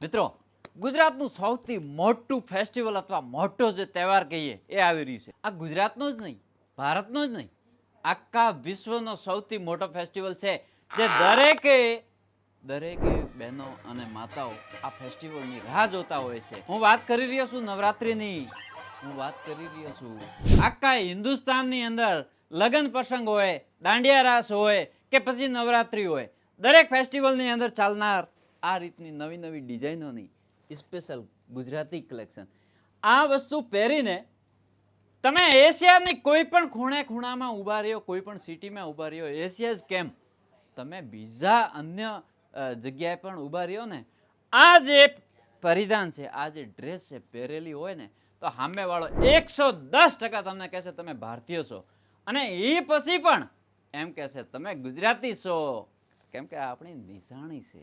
મિત્રો, ગુજરાતનું સૌથી મોટું ફેસ્ટિવલ અથવા મોટો જે તહેવાર કહીએ, એ આવી રહ્યું છે. આ ગુજરાતનો જ નહીં, ભારતનો જ નહીં, આખા વિશ્વનો સૌથી મોટો ફેસ્ટિવલ છે, જે દરેકે દરેકે બહેનો અને માતાઓ આ ફેસ્ટિવલની રાહ જોતા હોય છે. હું વાત કરી રહ્યો છું નવરાત્રિની. હું વાત કરી રહ્યો છું. આખા હિન્દુસ્તાનની અંદર લગ્ન પ્રસંગ હોય, દાંડિયા રાસ હોય કે પછી નવરાત્રિ હોય, દરેક ફેસ્ટિવલની અંદર ચાલનાર આ રીતની નવી નવી ડિઝાઇનોની સ્પેશિયલ ગુજરાતી કલેક્શન આ વસ્તુ પહેરીને તમે એશિયાની કોઈ પણ ખૂણે ખૂણામાં ઊભા રહ્યો, કોઈ પણ સિટીમાં ઊભા રહ્યો, એશિયા જ કેમ? તમે બીજા અન્ય જગ્યાએ પણ ઊભા રહ્યો ને, આ જે પરિધાન છે, આ જે ડ્રેસ છે પહેરેલી હોય ને, તો સામેવાળો એકસો દસ ટકા તમને કહેશે તમે ભારતીય છો. અને એ પછી પણ એમ કહેશે, તમે ગુજરાતી છો. કેમ કે આપણી નિશાણી છે.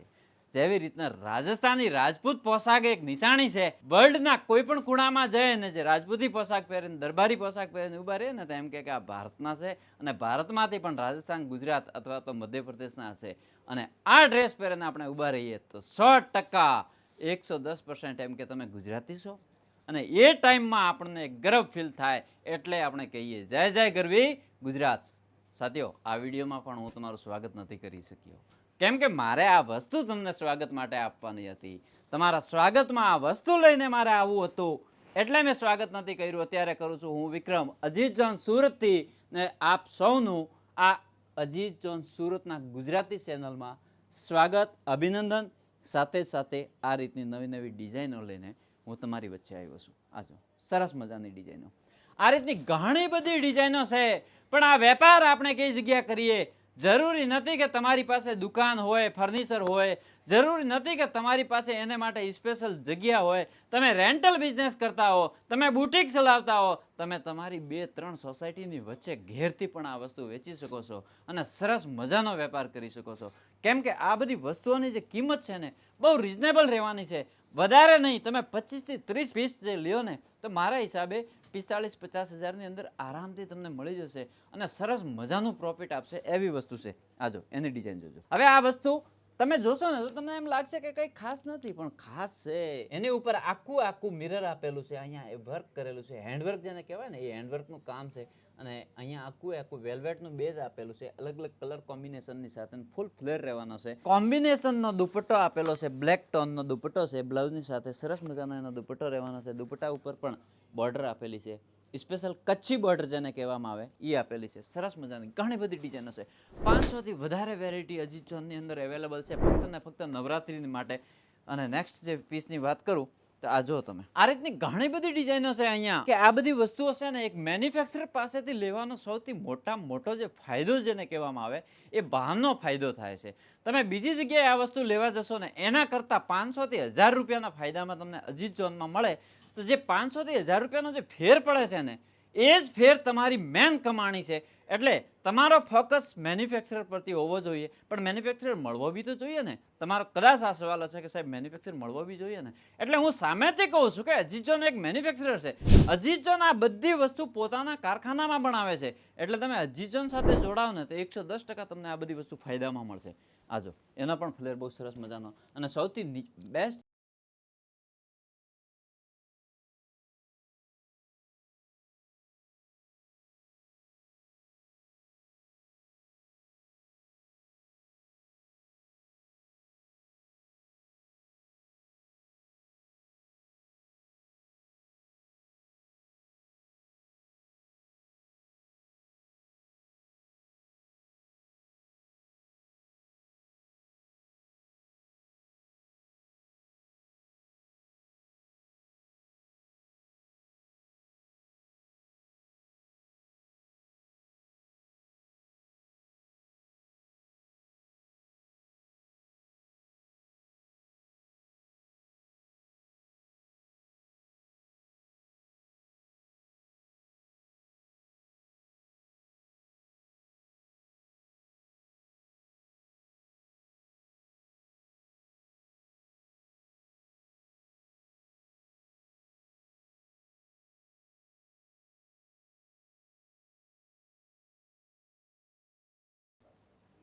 જેવી રીતના રાજસ્થાની રાજપૂત પોશાક એક નિશાણી છે. વર્લ્ડના કોઈ પણ ખૂણામાં જાય ને જે રાજપૂતી પોશાક પહેરીને દરબારી પોશાક પહેરીને ઊભા રહે ને તો એમ કે આ ભારતના છે અને ભારતમાંથી પણ રાજસ્થાન, ગુજરાત અથવા તો મધ્યપ્રદેશના હશે અને આ ડ્રેસ પહેરીને આપણે ઊભા રહીએ તો સો ટકા એકસો દસ પર્સન્ટ એમ કે તમે ગુજરાતી છો. અને એ ટાઈમમાં આપણને ગર્વ ફીલ થાય એટલે આપણે કહીએ, જય જય ગરવી ગુજરાત. સાથીઓ, આ વિડીયોમાં પણ હું તમારું સ્વાગત નથી કરી શક્યો. કેમ કે મારે આ વસ્તુ તમને સ્વાગત માટે આપવાની હતી. તમારા સ્વાગતમાં આ વસ્તુ લઈને મારે આવવું હતું. એટલે મેં સ્વાગત નથી કર્યું. અત્યારે કરું છું હું વિક્રમ અજીત જોન સુરતથી ને આપ સૌનું આ અજીત જોન સુરતના ગુજરાતી ચેનલમાં સ્વાગત, અભિનંદન. સાથે સાથે આ રીતની નવી નવી ડિઝાઇનો લઈને હું તમારી વચ્ચે આવ્યો છું. આજો, સરસ મજાની ડિઝાઇનો. આ રીતની ઘણી બધી ડિઝાઇનો છે. પણ આ વેપાર આપણે કઈ જગ્યા કરીએ? જરૂરી નથી કે તમારી પાસે દુકાન હોય, ફર્નિચર હોય, જરૂરી નથી કે તમારી પાસે એને માટે સ્પેશિયલ જગ્યા હોય. તમે રેન્ટલ બિઝનેસ કરતા હો, તમે બુટિક ચલાવતા હો, તમે તમારી બે ત્રણ સોસાયટીની વચ્ચે ઘેરથી પણ આ વસ્તુ વેચી શકો છો અને સરસ મજાનો વેપાર કરી શકો છો. કેમ કે આ બધી વસ્તુઓની જે કિંમત છે ને, બહુ રિઝનેબલ રહેવાની છે. વધારે નહીં, તમે પચીસથી ત્રીસ પીસ જે લ્યો ને, તો મારા હિસાબે પિસ્તાળીસ પચાસ હજારની અંદર આરામથી તમને મળી જશે અને સરસ મજાનું પ્રોફિટ આપશે એવી વસ્તુ છે. આ જો, એની ડિઝાઇન જોજો. હવે આ વસ્તુ તમે જોશો ને તો તમને એમ લાગશે કે કંઈ ખાસ નથી, પણ ખાસ છે. એની ઉપર આખું આખું મિરર આપેલું છે, અહીંયા એ વર્ક કરેલું છે. હેન્ડવર્ક જેને કહેવાય ને, એ હેન્ડવર્કનું કામ છે. અને અહીંયા આખું આખું વેલ્વેટનું બેઝ આપેલું છે. અલગ અલગ કલર કોમ્બિનેશનની સાથે ફૂલ ફ્લેર રહેવાનો છે. કોમ્બિનેશનનો દુપટ્ટો આપેલો છે બ્લેક ટોનનો દુપટ્ટો છે બ્લાઉઝની સાથે સરસ મજાનો એનો દુપટ્ટો રહેવાનો છે. દુપટ્ટા ઉપર પણ બોર્ડર આપેલી છે. સ્પેશિયલ કચ્છી બોર્ડર જેને કહેવામાં આવે એ આપેલી છે. સરસ મજાની, ઘણી બધી ડિઝાઇનો છે પાંચસોથી વધારે વેરાયટી અજીત જોનની અંદર અવેલેબલ છે. ફક્ત ને ફક્ત નવરાત્રિની માટે. અને નેક્સ્ટ જે પીસની વાત કરું તો આ જો તમે. આ રીતની ઘણી બધી ડિઝાઇનો છે અહીંયા. કે આ બધી વસ્તુઓ છે ને એક મેન્યુફેક્ચરર પાસેથી લેવાનો સૌથી મોટા મોટો જે ફાયદો જેને કહેવામાં આવે એ બહારનો ફાયદો થાય છે. તમે બીજી જગ્યાએ આ વસ્તુ લેવા જશો ને એના કરતાં પાંચસોથી હજાર રૂપિયાના ફાયદામાં તમને અજીત ઝોનમાં મળે. તો જે પાંચસોથી હજાર રૂપિયાનો જે ફેર પડે છે ને એ જ ફેર તમારી મેન કમાણી છે. એટલે તમારો ફોકસ મેન્યુફેક્ચરર પરથી હોવો જોઈએ. પણ મેન્યુફેક્ચરર મળવો બી તો જોઈએ ને. તમારો કદાચ આ સવાલ હશે કે સાહેબ મેન્યુફેક્ચર મળવો બી જોઈએ ને. એટલે હું સામેથી કહું છું કે અજીતજોન એક મેન્યુફેક્ચરર છે. અજીતજોન આ બધી વસ્તુ પોતાના કારખાનામાં બનાવે છે. એટલે તમે અજીતજોન સાથે જોડાવ ને તો એકસો દસ ટકા તમને આ બધી વસ્તુ ફાયદામાં મળશે. આજો એનો પણ ફ્લેર બહુ સરસ મજાનો. અને સૌથી બેસ્ટ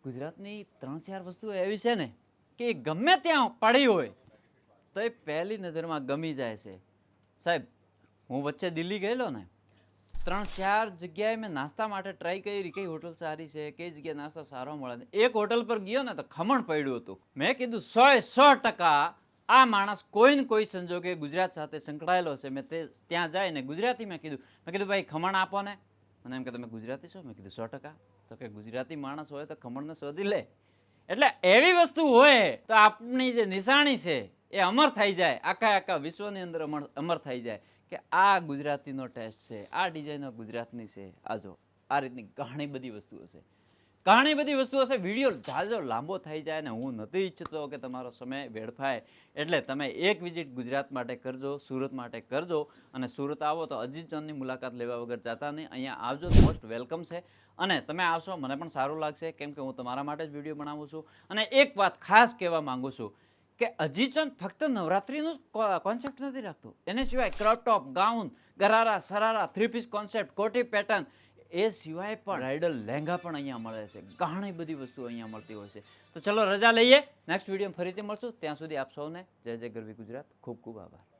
ગુજરાતની ત્રણ ચાર વસ્તુઓ એવી છે ને કે એ ગમે ત્યાં પડી હોય, તો એ પહેલી નજરમાં ગમી જાય છે. સાહેબ, હું વચ્ચે દિલ્હી ગયેલો ને ત્રણ ચાર જગ્યાએ મેં નાસ્તા માટે ટ્રાય કરી. કઈ હોટલ સારી છે? કઈ જગ્યાએ નાસ્તો સારો મળે ને? એક હોટલ પર ગયો ને, તો ખમણ પડ્યું હતું. મેં કીધું સો સો ટકા આ માણસ કોઈ ને કોઈ સંજોગે ગુજરાત સાથે સંકળાયેલો છે. મેં તે, ત્યાં જાય ને ગુજરાતી મેં કીધું. મેં કીધું, ભાઈ, ખમણ આપો ને. મને એમ કે, તમે ગુજરાતી છો? મેં કીધું, સો ટકા. તો કે, ગુજરાતી માણસ હોય તો ખમણને શોધી લે. એટલે એવી વસ્તુ હોય તો આપણી જે નિશાણી છે એ અમર થઈ જાય. આખા આખા વિશ્વની અંદર અમર અમર થઈ જાય કે આ ગુજરાતીનો ટેસ્ટ છે, આ ડિઝાઇનો ગુજરાતની છે. આ જો, આ રીતની ઘણી બધી વસ્તુઓ છે. ઘણી બધી વસ્તુઓ હશે વીડિયો જાજો લાંબો થઈ જાય ને હું નથી ઈચ્છતો કે તમારો સમય વેડફાય. એટલે તમે એક વિઝિટ ગુજરાત માટે કરજો, સુરત માટે કરજો અને સુરત આવો તો અજીત ચંદની મુલાકાત લેવા વગર જતા નહીં. અહીંયા આવજો, મોસ્ટ વેલકમ છે. અને તમે આવશો, મને પણ સારું લાગશે કેમ કે હું તમારા માટે જ વીડિયો બનાવું છું. અને એક વાત ખાસ કહેવા માંગુ છું કે અજીતચંદ ફક્ત નવરાત્રીનું કોન્સેપ્ટ નથી રાખતું. એને સિવાય crop top gown gharara, sharara three piece concept કોટી પેટર્ન એ સિવાય પણ બ્રાઇડલ લહેંગા પણ અહીંયા મળે છે. ઘણી બધી વસ્તુઓ અહીંયા મળતી હોય છે. તો ચલો રજા લઈએ. નેક્સ્ટ વીડિયો ફરીથી મળશું. ત્યાં સુધી આપ સૌને જય જય ગરવી ગુજરાત. ખૂબ ખૂબ આભાર.